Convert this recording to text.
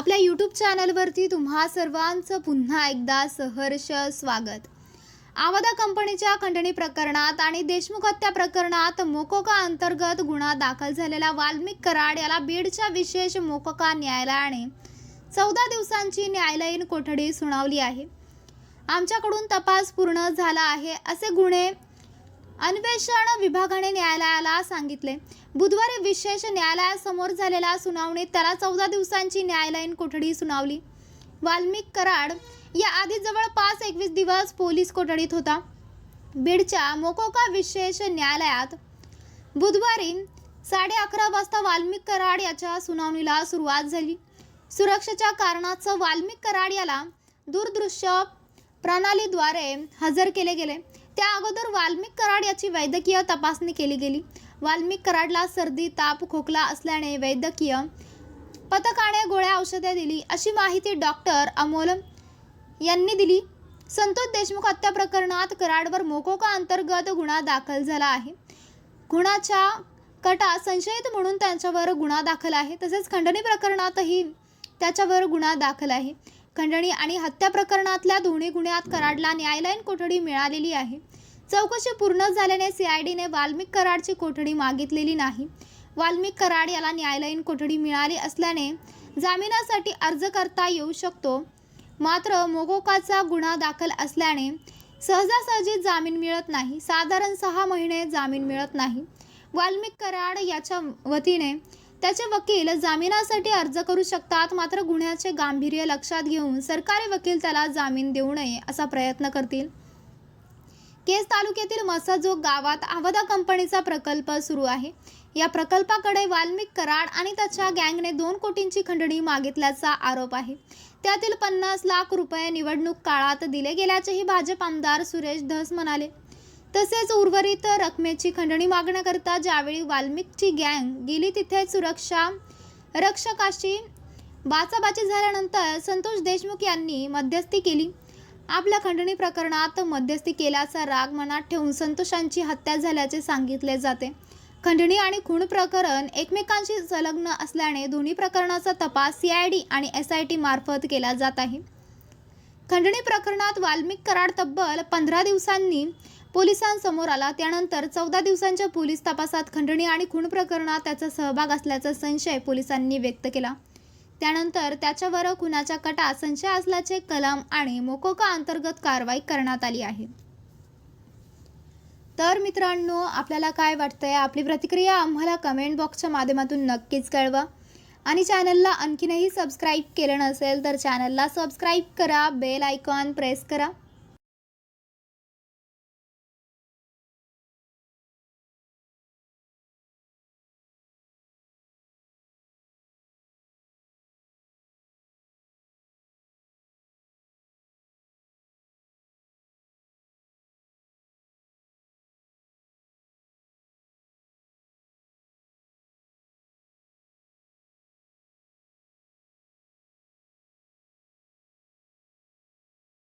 आपल्या यूट्यूब चॅनलवरती तुम्हा सर्वांचं पुन्हा एकदा सहर्ष स्वागत. आवदा कंपनीच्या खंडणी प्रकरणात आणि देशमुख हत्या प्रकरणात मोकोका अंतर्गत गुन्हा दाखल झालेला वाल्मिक कराड याला बीडच्या विशेष मोकोका न्यायालयाने चौदा दिवसांची न्यायालयीन कोठडी सुनावली आहे. आमच्याकडून तपास पूर्ण झाला आहे असे गुन्हे अन्वेषण विभागाने न्यायालयाला सांगितले. बुधवारी विशेष न्यायालयासमोर झालेल्या सुनावणीत त्याला चौदा दिवसांची न्यायालयीन कोठडी सुनावली. वाल्मिक कराड या आधी जवळपास एकवीस दिवस पोलीस कोठडीत होता. बीडच्या मोकोका विशेष न्यायालयात बुधवारी साडे अकरा वाजता वाल्मिक कराड याच्या सुनावणीला सुरुवात झाली. सुरक्षेच्या कारणाचं वाल्मिक कराड याला दूरदृश्य प्रणालीद्वारे हजर केले गेले. त्या अगोदर वाल्मिक कराड याची वैद्यकीय तपासणी केली गेली. वाल्मिक कराडला सर्दी ताप खोकला असल्याने वैद्यकीय पथकाने गोळ्या औषधे दिली. अशी माहिती डॉक्टर अमोल यांनी दिली. संतोष देशमुख हत्या प्रकरणात कराडवर मोकोका अंतर्गत गुन्हा दाखल झाला आहे. गुन्हाच्या कटा संशयित म्हणून त्यांच्यावर गुन्हा दाखल आहे. तसेच खंडणी प्रकरणातही त्याच्यावर गुन्हा दाखल आहे. खंडणी आणि हत्या प्रकरणातल्या दोन्ही गुन्ह्यात कराडला न्यायालयीन कोठडी मिळालेली आहे. चौकशी पूर्ण झाल्याने सीआयडीने वाल्मिक कराडची कोठडी मागितलेली नाही. वाल्मिक कराड याला न्यायालयीन कोठडी मिळाली असल्याने जामिनासाठी अर्ज करता येऊ शकतो. मात्र मोगोकाचा गुन्हा दाखल असल्याने सहजासहजी जामीन मिळत नाही. साधारण सहा महिने जामीन मिळत नाही. वाल्मिक कराड याच्या वतीने त्याचे वकील जामिनासाठी अर्ज करू शकतात मात्र गुन्ह्याचे गांभीर्य लक्षात घेऊन सरकारी वकील त्याला जामीन देऊ नये असा प्रयत्न करतील. केस तालुक्यातील मसाजोग गावात आवदा कंपनीचा प्रकल्प सुरू आहे. या प्रकल्पाकडे वाल्मिक कराड आणि त्याच्या गँगने दोन कोटींची खंडणी मागितल्याचा आरोप आहे. त्यातील पन्नास लाख रुपये निवडणूक काळात दिले गेल्याचेही भाजप आमदार सुरेश धस म्हणाले. तसेच उर्वरित रकमेची खंडणी मागण्याकरता ज्यावेळी वाल्मिकची गँग गेली तिथे सुरक्षा रक्षकाशी बाचाबाची झाल्यानंतर संतोष देशमुख यांनी मध्यस्थी केली. आपल्या खंडणी प्रकरणात मध्यस्थी केल्याचा राग मनात ठेवून संतोषांची हत्या झाल्याचे सांगितले जाते. खंडणी आणि खून प्रकरण एकमेकांशी संलग्न असल्याने दोन्ही प्रकरणाचा तपास सीआयडी आणि एस आय टी मार्फत केला जात आहे. खंडणी प्रकरणात वाल्मिक कराड तब्बल पंधरा दिवसांनी पोलिसांसमोर आला. त्यानंतर चौदा दिवसांच्या पोलीस तपासात खंडणी आणि खून प्रकरणात त्याचा सहभाग असल्याचा संशय पोलिसांनी व्यक्त केला. त्यानंतर त्याच्यावर खुनाच्या कटा संशय असल्याचे कलम आणि मोकोका अंतर्गत कारवाई करण्यात आली आहे. तर मित्रांनो आपल्याला काय वाटतंय? आपली प्रतिक्रिया आम्हाला कमेंट बॉक्सच्या माध्यमातून नक्कीच कळवा. आणि चॅनलला आणखीनही सबस्क्राईब केलं नसेल तर चॅनलला सबस्क्राईब करा बेल आयकॉन प्रेस करा.